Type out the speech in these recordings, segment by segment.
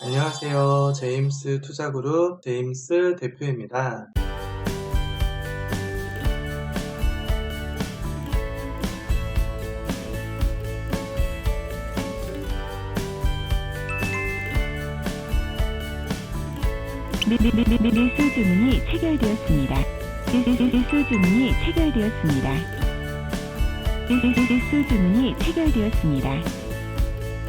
안녕하세요. 제임스 투자그룹 제임스 대표입니다. 밀수 주문이 체결되었습니다. 밀수 주문이 체결되었습니다. 밀수 주문이 체결되었습니다.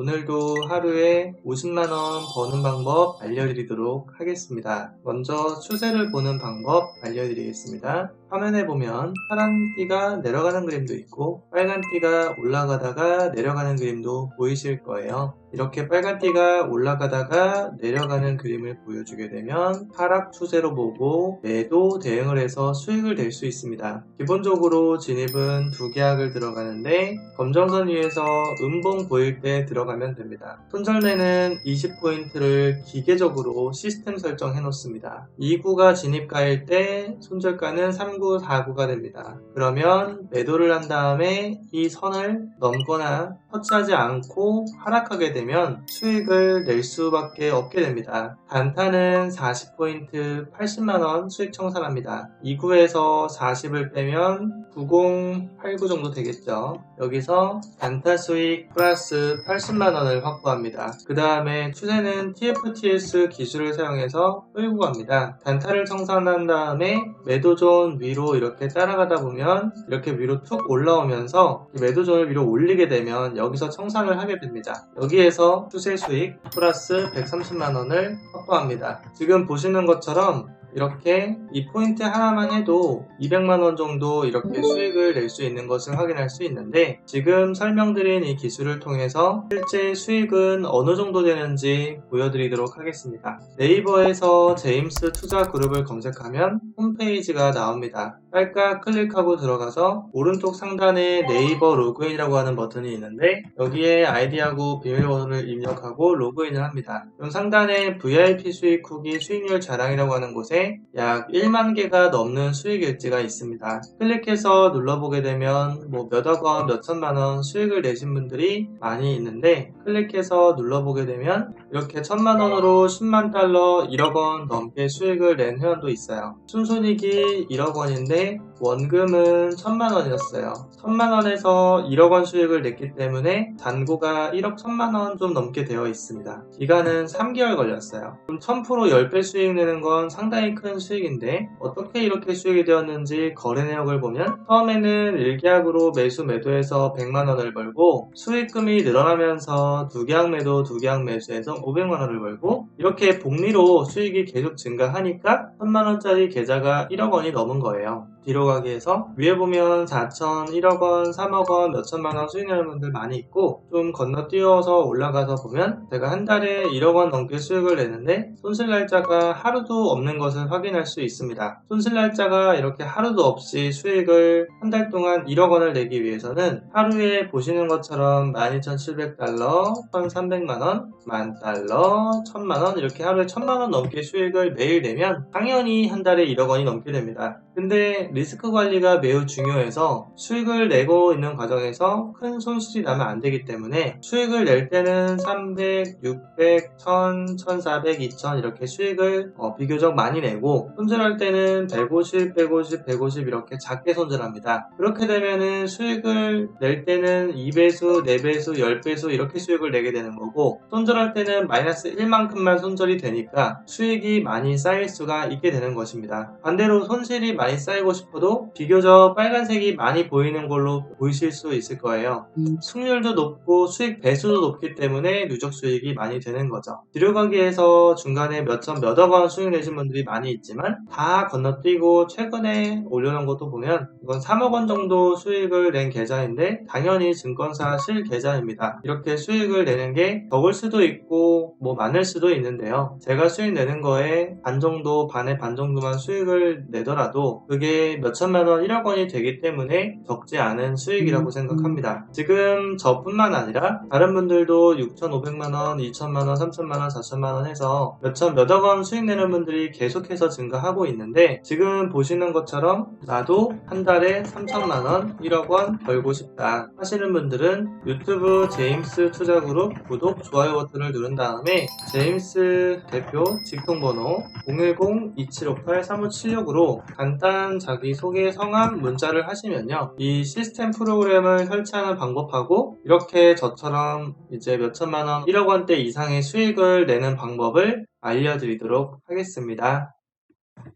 오늘도 하루에 50만원 버는 방법 알려드리도록 하겠습니다. 먼저 추세를 보는 방법 알려드리겠습니다. 화면에 보면 파란 띠가 내려가는 그림도 있고 빨간 띠가 올라가다가 내려가는 그림도 보이실 거예요. 이렇게 빨간 띠가 올라가다가 내려가는 그림을 보여주게 되면 하락 추세로 보고 매도 대응을 해서 수익을 낼 수 있습니다. 기본적으로 진입은 두 계약을 들어가는데 검정선 위에서 음봉 보일 때 들어가 면 됩니다. 손절매는 20포인트를 기계적으로 시스템 설정해 놓습니다. 2구가 진입가일 때 손절가는 3구, 4구가 됩니다. 그러면 매도를 한 다음에 이 선을 넘거나 터치하지 않고 하락하게 되면 수익을 낼 수밖에 없게 됩니다. 단타는 40포인트 80만원 수익 청산합니다. 2구에서 40을 빼면 90, 89 정도 되겠죠. 여기서 단타 수익 플러스 80만원 을 확보합니다. 그 다음에 추세는 TFTS 기술을 사용해서 끌고 갑니다. 단타를 청산한 다음에 매도존 위로 이렇게 따라가다 보면 이렇게 위로 툭 올라오면서 이 매도존을 위로 올리게 되면 여기서 청산을 하게 됩니다. 여기에서 추세 수익 플러스 130만원을 확보합니다. 지금 보시는 것처럼 이렇게 이 포인트 하나만 해도 200만원 정도 이렇게 수익을 낼 수 있는 것을 확인할 수 있는데 지금 설명드린 이 기술을 통해서 실제 수익은 어느 정도 되는지 보여드리도록 하겠습니다. 네이버에서 제임스 투자 그룹을 검색하면 홈페이지가 나옵니다. 깔깔 클릭하고 들어가서 오른쪽 상단에 네이버 로그인이라고 하는 버튼이 있는데 여기에 아이디하고 비밀번호를 입력하고 로그인을 합니다. 그럼 상단에 VIP 수익 후기 수익률 자랑이라고 하는 곳에 약 1만 개가 넘는 수익 일지가 있습니다. 클릭해서 눌러보게 되면 뭐 몇억 원, 몇천만 원 수익을 내신 분들이 많이 있는데 클릭해서 눌러보게 되면 이렇게 천만 원으로 10만 달러, 1억 원 넘게 수익을 낸 회원도 있어요. 순손익이 1억 원인데 원금은 천만 원이었어요. 천만 원에서 1억 원 수익을 냈기 때문에 잔고가 1억 천만 원 좀 넘게 되어 있습니다. 기간은 3개월 걸렸어요. 그럼 1000% 10배 수익 내는 건 상당히 큰 수익인데 어떻게 이렇게 수익이 되었는지 거래 내역을 보면 처음에는 1계약으로 매수 매도해서 100만 원을 벌고 수익금이 늘어나면서 두 계약 매도 두 계약 매수해서 500만 원을 벌고 이렇게 복리로 수익이 계속 증가하니까 1000만 원짜리 계좌가 1억 원이 넘은 거예요. 뒤로 가기 위해서 위에 보면 4천, 1억 원, 3억 원, 몇천만 원 수익 내는 분들 많이 있고 좀 건너뛰어서 올라가서 보면 제가 한 달에 1억 원 넘게 수익을 내는데 손실 날짜가 하루도 없는 것을 확인할 수 있습니다. 손실 날짜가 이렇게 하루도 없이 수익을 한 달 동안 1억 원을 내기 위해서는 하루에 보시는 것처럼 12,700달러, 1,300만원, 만 달러, 1,000만원 이렇게 하루에 1,000만원 넘게 수익을 매일 내면 당연히 한 달에 1억 원이 넘게 됩니다. 근데 리스크 관리가 매우 중요해서 수익을 내고 있는 과정에서 큰 손실이 나면 안 되기 때문에 수익을 낼 때는 300, 600, 1000, 1400, 2000 이렇게 수익을 어, 비교적 많이 내고 손절할 때는 150, 150, 150 이렇게 작게 손절합니다. 그렇게 되면은 수익을 낼 때는 2배수, 4배수, 10배수 이렇게 수익을 내게 되는 거고 손절할 때는 마이너스 1만큼만 손절이 되니까 수익이 많이 쌓일 수가 있게 되는 것입니다. 반대로 손실이 많이 쌓이고 싶어도 비교적 빨간색이 많이 보이는 걸로 보이실 수 있을 거예요. 승률도 높고 수익 배수도 높기 때문에 누적 수익이 많이 되는 거죠. 뒤로 가기에서 중간에 몇천 몇억 원 수익 내신 분들이 많이 있지만 다 건너뛰고 최근에 올려놓은 것도 보면 이건 3억 원 정도 수익을 낸 계좌인데 당연히 증권사 실 계좌입니다. 이렇게 수익을 내는 게 적을 수도 있고 뭐 많을 수도 있는데요. 제가 수익 내는 거에 반 정도, 반의 반 정도만 수익을 내더라도 그게 몇천만 원, 1억 원이 되기 때문에 적지 않은 수익이라고 생각합니다. 지금 저뿐만 아니라 다른 분들도 6,500만 원, 2천만 원, 3천만 원, 4천만 원 해서 몇천, 몇억 원 수익 내는 분들이 계속해서 증가하고 있는데 지금 보시는 것처럼 나도 한 달에 3천만 원, 1억 원 벌고 싶다 하시는 분들은 유튜브 제임스 투자그룹 구독, 좋아요 버튼을 누른 다음 에 제임스 대표 직통번호 010-2758-3576으로 간단 자기소개 성함 문자를 하시면요. 이 시스템 프로그램을 설치하는 방법하고 이렇게 저처럼 이제 몇 천만 원, 1억 원대 이상의 수익을 내는 방법을 알려드리도록 하겠습니다.